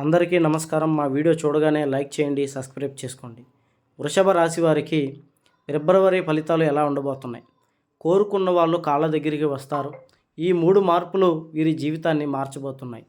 అందరికీ నమస్కారం. మా వీడియో చూడగానే లైక్ చేయండి సబ్స్క్రైబ్ చేసుకోండి. వృషభ రాశి వారికి ఫిబ్రవరి ఫలితాలు ఎలా ఉండబోతున్నాయి? కోరుకున్న వాళ్ళు కాళ్ళ దగ్గరికి వస్తారు. ఈ మూడు మార్పులు వీరి జీవితాన్ని మార్చబోతున్నాయి.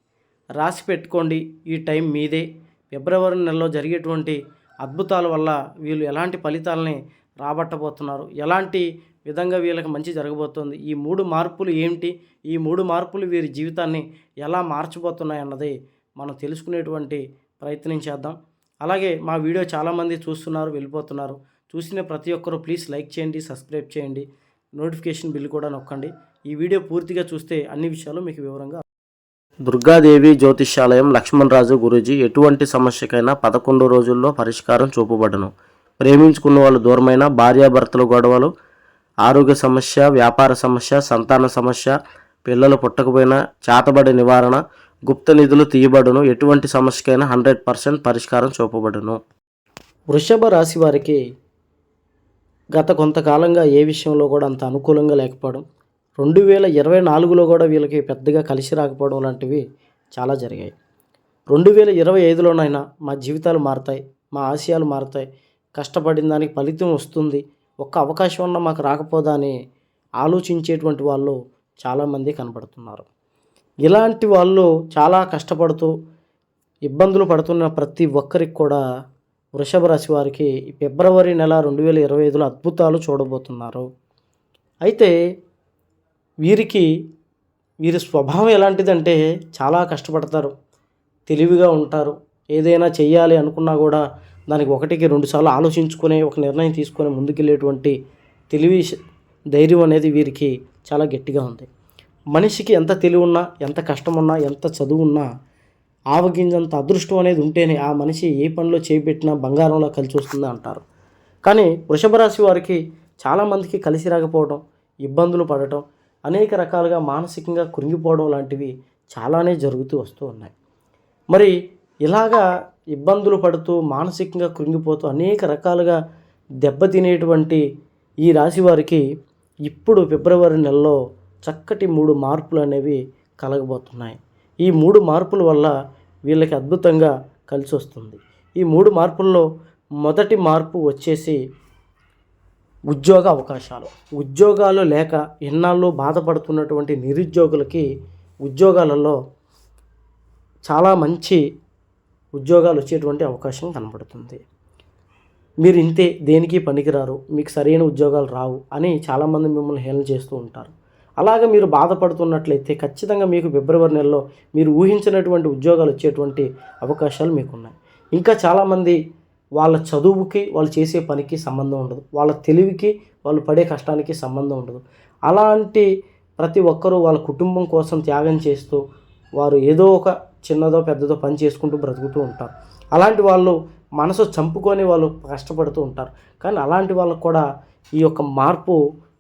రాసి పెట్టుకోండి. ఈ టైం మీదే. ఫిబ్రవరి నెలలో జరిగేటువంటి అద్భుతాల వల్ల వీళ్ళు ఎలాంటి ఫలితాలని రాబట్టబోతున్నారు? ఎలాంటి విధంగా వీళ్ళకి మంచి జరగబోతోంది? ఈ మూడు మార్పులు ఏమిటి ఈ మూడు మార్పులు వీరి జీవితాన్ని ఎలా మార్చబోతున్నాయి అన్నది మనం తెలుసుకునేటువంటి ప్రయత్నం చేద్దాం. అలాగే మా వీడియో చాలామంది చూస్తున్నారు వెళ్ళిపోతున్నారు. చూసిన ప్రతి ఒక్కరూ ప్లీజ్ లైక్ చేయండి సబ్స్క్రైబ్ చేయండి. నోటిఫికేషన్ బిల్ కూడా నొక్కండి. ఈ వీడియో పూర్తిగా చూస్తే అన్ని విషయాలు మీకు వివరంగా దుర్గాదేవి జ్యోతిష్యాలయం లక్ష్మణరాజు గురూజీ ఎటువంటి సమస్యకైనా పదకొండు రోజుల్లో పరిష్కారం చూపబడను. ప్రేమించుకున్న వాళ్ళు దూరమైన భార్యాభర్తల గొడవలు ఆరోగ్య సమస్య వ్యాపార సమస్య సంతాన సమస్య పిల్లలు పుట్టకపోయినా చేతబడి నివారణ గుప్త నిధులు తీయబడును. ఎటువంటి సమస్యకైనా హండ్రెడ్ పర్సెంట్ పరిష్కారం చూపబడును. వృషభ రాశి వారికి గత కొంతకాలంగా ఏ విషయంలో కూడా అంత అనుకూలంగా లేకపోవడం రెండు వేల ఇరవై నాలుగులో కూడా వీళ్ళకి పెద్దగా కలిసి రాకపోవడం లాంటివి చాలా జరిగాయి. రెండు వేల ఇరవై ఐదులోనైనా మా జీవితాలు మారుతాయి మా ఆశయాలు మారుతాయి. కష్టపడిన దానికి ఫలితం వస్తుంది. ఒక్క అవకాశం ఉన్నా మాకు రాకపోదా అని ఆలోచించేటువంటి వాళ్ళు చాలామంది కనపడుతున్నారు. ఇలాంటి వాళ్ళు చాలా కష్టపడుతూ ఇబ్బందులు పడుతున్న ప్రతి ఒక్కరికి కూడా వృషభ రాశి వారికి ఫిబ్రవరి నెల రెండు వేల ఇరవై ఐదులో అద్భుతాలు చూడబోతున్నారు. అయితే వీరికి వీరి స్వభావం ఎలాంటిదంటే చాలా కష్టపడతారు తెలివిగా ఉంటారు. ఏదైనా చేయాలి అనుకున్నా కూడా దానికి ఒకటికి రెండుసార్లు ఆలోచించుకునే ఒక నిర్ణయం తీసుకొని ముందుకెళ్ళేటువంటి తెలివి ధైర్యం అనేది వీరికి చాలా గట్టిగా ఉంది. మనిషికి ఎంత తెలివి ఉన్నా ఎంత కష్టం ఉన్నా ఎంత చదువు ఉన్నా ఆవగింజంత అదృష్టం అనేది ఉంటేనే ఆ మనిషి ఏ పనిలో చేపెట్టినా బంగారంలో కలిసి వస్తుంది అంటారు. కానీ వృషభ రాశి వారికి చాలామందికి కలిసి రాకపోవడం ఇబ్బందులు పడటం అనేక రకాలుగా మానసికంగా కృంగిపోవడం లాంటివి చాలానే జరుగుతూ వస్తూ ఉన్నాయి. మరి ఇలాగా ఇబ్బందులు పడుతూ మానసికంగా కృంగిపోతూ అనేక రకాలుగా దెబ్బతినేటువంటి ఈ రాశి వారికి ఇప్పుడు ఫిబ్రవరి నెలలో చక్కటి మూడు మార్పులు అనేవి కలగబోతున్నాయి. ఈ మూడు మార్పుల వల్ల వీళ్ళకి అద్భుతంగా కలిసి వస్తుంది. ఈ మూడు మార్పుల్లో మొదటి మార్పు వచ్చేసి ఉద్యోగ అవకాశాలు. ఉద్యోగాలు లేక ఎన్నాళ్ళు బాధపడుతున్నటువంటి నిరుద్యోగులకి ఉద్యోగాలలో చాలా మంచి ఉద్యోగాలు వచ్చేటువంటి అవకాశం కనబడుతుంది. మీరు ఇంతే దేనికి పనికిరారు? మీకు సరైన ఉద్యోగాలు రావు అని చాలామంది మిమ్మల్ని హేళన చేస్తూ ఉంటారు. అలాగ మీరు బాధపడుతున్నట్లయితే ఖచ్చితంగా మీకు ఫిబ్రవరి నెలలో మీరు ఊహించినటువంటి ఉద్యోగాలు వచ్చేటువంటి అవకాశాలు మీకున్నాయి. ఇంకా చాలామంది వాళ్ళ చదువుకి వాళ్ళు చేసే పనికి సంబంధం ఉండదు. వాళ్ళ తెలివికి వాళ్ళు పడే కష్టానికి సంబంధం ఉండదు. అలాంటి ప్రతి ఒక్కరూ వాళ్ళ కుటుంబం కోసం త్యాగం చేస్తూ వారు ఏదో ఒక చిన్నదో పెద్దదో పని చేసుకుంటూ బ్రతుకుతూ ఉంటారు. అలాంటి వాళ్ళు మనసు చంపుకొని వాళ్ళు కష్టపడుతూ ఉంటారు. కానీ అలాంటి వాళ్ళకు కూడా ఈ యొక్క మార్పు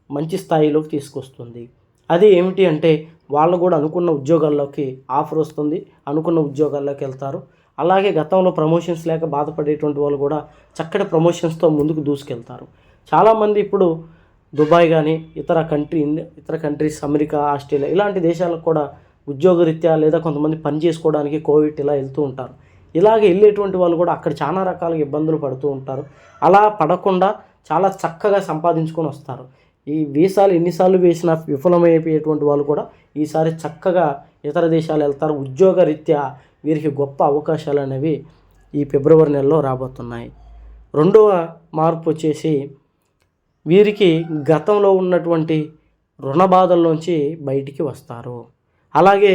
మంచి స్థాయిలోకి తీసుకొస్తుంది. అది ఏమిటి అంటే వాళ్ళు కూడా అనుకున్న ఉద్యోగాల్లోకి ఆఫర్ వస్తుంది అనుకున్న ఉద్యోగాల్లోకి వెళ్తారు. అలాగే గతంలో ప్రమోషన్స్ లేక బాధపడేటువంటి వాళ్ళు కూడా చక్కటి ప్రమోషన్స్తో ముందుకు దూసుకెళ్తారు. చాలామంది ఇప్పుడు దుబాయ్ కానీ ఇతర కంట్రీ ఇతర కంట్రీస్ అమెరికా ఆస్ట్రేలియా ఇలాంటి దేశాలకు కూడా ఉద్యోగరీత్యా లేదా కొంతమంది పని చేసుకోవడానికి కోవిడ్ ఇలా వెళ్తూ ఉంటారు. ఇలాగే వెళ్ళేటువంటి వాళ్ళు కూడా అక్కడ చాలా రకాలుగా ఇబ్బందులు పడుతూ ఉంటారు. అలా పడకుండా చాలా చక్కగా సంపాదించుకొని వస్తారు. ఈ వీసాలు ఎన్నిసార్లు వేసినా విఫలమైపోయేటువంటి వాళ్ళు కూడా ఈసారి చక్కగా ఇతర దేశాలు వెళ్తారు. ఉద్యోగ రీత్యా వీరికి గొప్ప అవకాశాలు అనేవి ఈ ఫిబ్రవరి నెలలో రాబోతున్నాయి. రెండవ మార్పు వచ్చేసి వీరికి గతంలో ఉన్నటువంటి రుణ బాధల్లోంచి బయటికి వస్తారు. అలాగే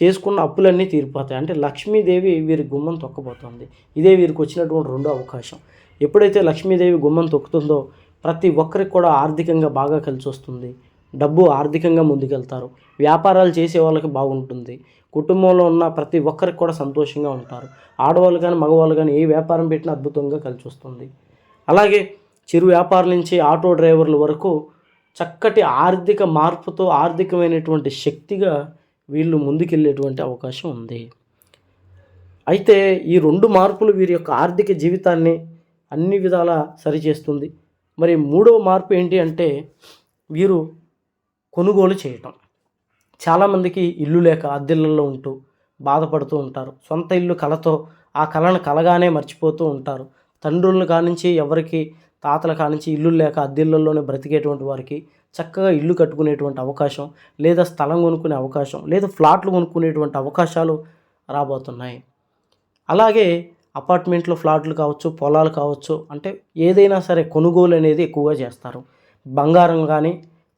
చేసుకున్న అప్పులన్నీ తీరిపోతాయి. అంటే లక్ష్మీదేవి వీరి గుమ్మం తొక్కబోతుంది. ఇదే వీరికి వచ్చినటువంటి రెండో అవకాశం. ఎప్పుడైతే లక్ష్మీదేవి గుమ్మం తొక్కుతుందో ప్రతి ఒక్కరికి కూడా ఆర్థికంగా బాగా కలిసి వస్తుంది. డబ్బు ఆర్థికంగా ముందుకెళ్తారు. వ్యాపారాలు చేసే వాళ్ళకి బాగుంటుంది. కుటుంబంలో ఉన్న ప్రతి ఒక్కరికి కూడా సంతోషంగా ఉంటారు. ఆడవాళ్ళు కానీ మగవాళ్ళు కానీ ఏ వ్యాపారం పెట్టినా అద్భుతంగా కలిసి వస్తుంది. అలాగే చిరు వ్యాపారుల నుంచి ఆటో డ్రైవర్ల వరకు చక్కటి ఆర్థిక మార్పుతో ఆర్థికమైనటువంటి శక్తిగా వీళ్ళు ముందుకెళ్ళేటువంటి అవకాశం ఉంది. అయితే ఈ రెండు మార్పులు వీరి యొక్క ఆర్థిక జీవితాన్ని అన్ని విధాలా సరిచేస్తుంది. మరి మూడవ మార్పు ఏంటి అంటే వీరు కొనుగోలు చేయటం. చాలామందికి ఇల్లు లేక అద్దెళ్ళల్లో ఉంటూ బాధపడుతూ ఉంటారు. సొంత ఇల్లు కలతో ఆ కళను కలగానే మర్చిపోతూ ఉంటారు. తండ్రులను కానించి ఎవరికి తాతల కానించి ఇల్లు లేక అద్దెళ్ళల్లోనే బ్రతికేటువంటి వారికి చక్కగా ఇల్లు కట్టుకునేటువంటి అవకాశం లేదా స్థలం కొనుక్కునే అవకాశం లేదా ఫ్లాట్లు కొనుక్కునేటువంటి అవకాశాలు రాబోతున్నాయి. అలాగే అపార్ట్మెంట్లో ఫ్లాట్లు కావచ్చు పొలాలు కావచ్చు అంటే ఏదైనా సరే కొనుగోలు అనేది ఎక్కువగా చేస్తారు. బంగారం కానీ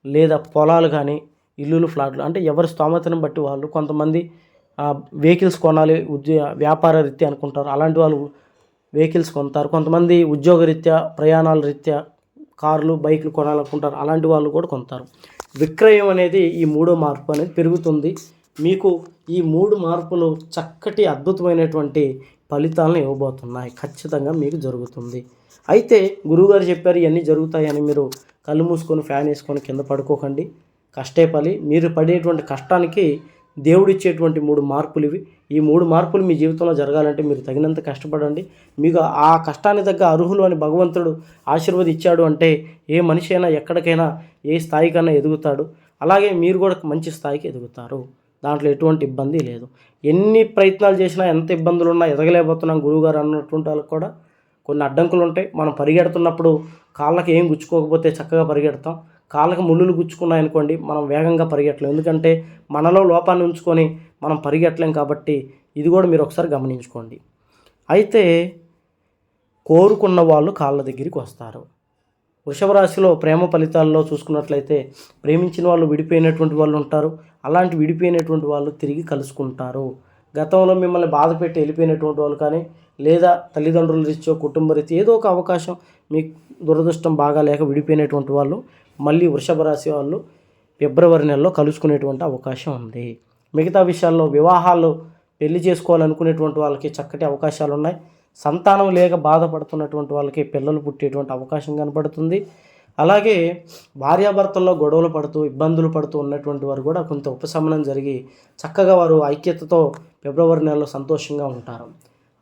లేదా పొలాలు కానీ ఇల్లులు ఫ్లాట్లు అంటే ఎవరి స్తోమతను బట్టి వాళ్ళు కొంతమంది వెహికల్స్ కొనాలి ఉద్యోగ వ్యాపార రీత్యా అనుకుంటారు. అలాంటి వాళ్ళు వెహికల్స్ కొంటారు కొంతమంది ఉద్యోగ రీత్యా ప్రయాణాల రీత్యా కార్లు బైక్లు కొనాలనుకుంటారు. అలాంటి వాళ్ళు కూడా కొంటారు విక్రయం అనేది ఈ మూడో మార్పు అనేది పెరుగుతుంది. మీకు ఈ మూడు మార్పులు చక్కటి అద్భుతమైనటువంటి ఫలితాలను ఇవ్వబోతున్నాయి. ఖచ్చితంగా మీకు జరుగుతుంది. అయితే గురువుగారు చెప్పారు ఇవన్నీ జరుగుతాయని మీరు కళ్ళు మూసుకొని ఫ్యాన్ వేసుకొని కింద పడుకోకండి. కష్టే పలి మీరు పడేటువంటి కష్టానికి దేవుడిచ్చేటువంటి మూడు మార్పులు ఇవి. ఈ మూడు మార్పులు మీ జీవితంలో జరగాలంటే మీరు తగినంత కష్టపడండి. మీకు ఆ కష్టానికి తగ్గ అర్హులు అని భగవంతుడు ఆశీర్వదించాడు అంటే ఏ మనిషి అయినా ఎక్కడికైనా ఏ స్థాయికైనా ఎదుగుతాడు. అలాగే మీరు కూడా మంచి స్థాయికి ఎదుగుతారు. దాంట్లో ఎటువంటి ఇబ్బంది లేదు. ఎన్ని ప్రయత్నాలు చేసినా ఎంత ఇబ్బందులు ఉన్నా ఎదగలేకపోతున్నాం గురువుగారు అన్నటువంటి వాళ్ళకి కూడా. కొన్ని అడ్డంకులు ఉంటాయి. మనం పరిగెడుతున్నప్పుడు కాళ్ళకి ఏం గుచ్చుకోకపోతే చక్కగా పరిగెడతాం. కాళ్ళకి ముళ్ళులు గుచ్చుకున్నాయనుకోండి మనం వేగంగా పరిగెట్టలేం. ఎందుకంటే మనలో లోపాన్ని ఉంచుకొని మనం పరిగెట్టలేం కాబట్టి ఇది కూడా మీరు ఒకసారి గమనించుకోండి. అయితే కోరుకున్న వాళ్ళు కాళ్ళ దగ్గరికి వస్తారు. వృషభ రాశిలో ప్రేమ ఫలితాల్లో చూసుకున్నట్లయితే ప్రేమించిన వాళ్ళు విడిపోయినటువంటి వాళ్ళు ఉంటారు. అలాంటి విడిపోయినటువంటి వాళ్ళు తిరిగి కలుసుకుంటారు. గతంలో మిమ్మల్ని బాధ పెట్టి వెళ్ళిపోయినటువంటి వాళ్ళు కానీ లేదా తల్లిదండ్రుల రీత్యో కుటుంబ రీత్యా ఏదో ఒక అవకాశం మీకు దురదృష్టం బాగా లేక విడిపోయినటువంటి వాళ్ళు మళ్ళీ వృషభ రాశి వాళ్ళు ఫిబ్రవరి నెలలో కలుసుకునేటువంటి అవకాశం ఉంది. మిగతా విషయాల్లో వివాహాలు పెళ్ళి చేసుకోవాలనుకునేటువంటి వాళ్ళకి చక్కటి అవకాశాలు ఉన్నాయి సంతానం లేక బాధపడుతున్నటువంటి వాళ్ళకి పిల్లలు పుట్టేటువంటి అవకాశం కనపడుతుంది అలాగే భార్యాభర్తల్లో గొడవలు పడుతూ ఇబ్బందులు పడుతూ ఉన్నటువంటి వారు కూడా కొంత ఉపశమనం జరిగి చక్కగా వారు ఐక్యతతో ఫిబ్రవరి నెలలో సంతోషంగా ఉంటారు.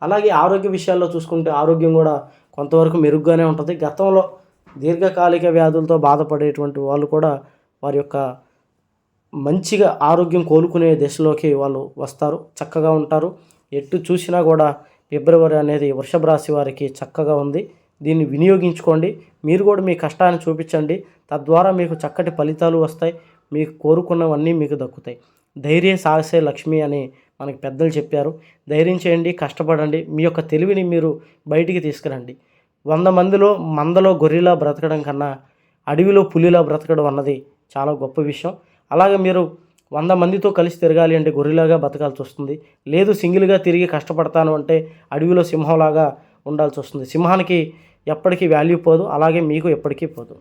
అలాగే ఆరోగ్య విషయాల్లో చూసుకుంటే ఆరోగ్యం కూడా కొంతవరకు మెరుగ్గానే ఉంటుంది. గతంలో దీర్ఘకాలిక వ్యాధులతో బాధపడేటువంటి వాళ్ళు కూడా వారి యొక్క మంచిగా ఆరోగ్యం కోలుకునే దశలోకి వాళ్ళు వస్తారు. చక్కగా ఉంటారు. ఎటు చూసినా కూడా ఫిబ్రవరి అనేది వృషభ రాశి వారికి చక్కగా ఉంది. దీన్ని వినియోగించుకోండి. మీరు కూడా మీ కష్టాన్ని చూపించండి. తద్వారా మీకు చక్కటి ఫలితాలు వస్తాయి. మీకు కోరుకున్నవన్నీ మీకు దక్కుతాయి. ధైర్య సాహసే లక్ష్మి అని మనకి పెద్దలు చెప్పారు. ధైర్యం చేయండి కష్టపడండి. మీ యొక్క తెలివిని మీరు బయటికి తీసుకురండి. వంద మందిలో మందలో గొర్రెలా బ్రతకడం కన్నా అడవిలో పులిలా బ్రతకడం అన్నది చాలా గొప్ప విషయం. అలాగే మీరు వంద మందితో కలిసి తిరగాలి అంటే గొర్రెలాగా బతకాల్సి వస్తుంది. లేదు సింగిల్గా తిరిగి కష్టపడతాను అంటే అడవిలో సింహంలాగా ఉండాల్సి వస్తుంది. సింహానికి ఎప్పటికీ వాల్యూ పోదు అలాగే మీకు ఎప్పటికీ పోదు.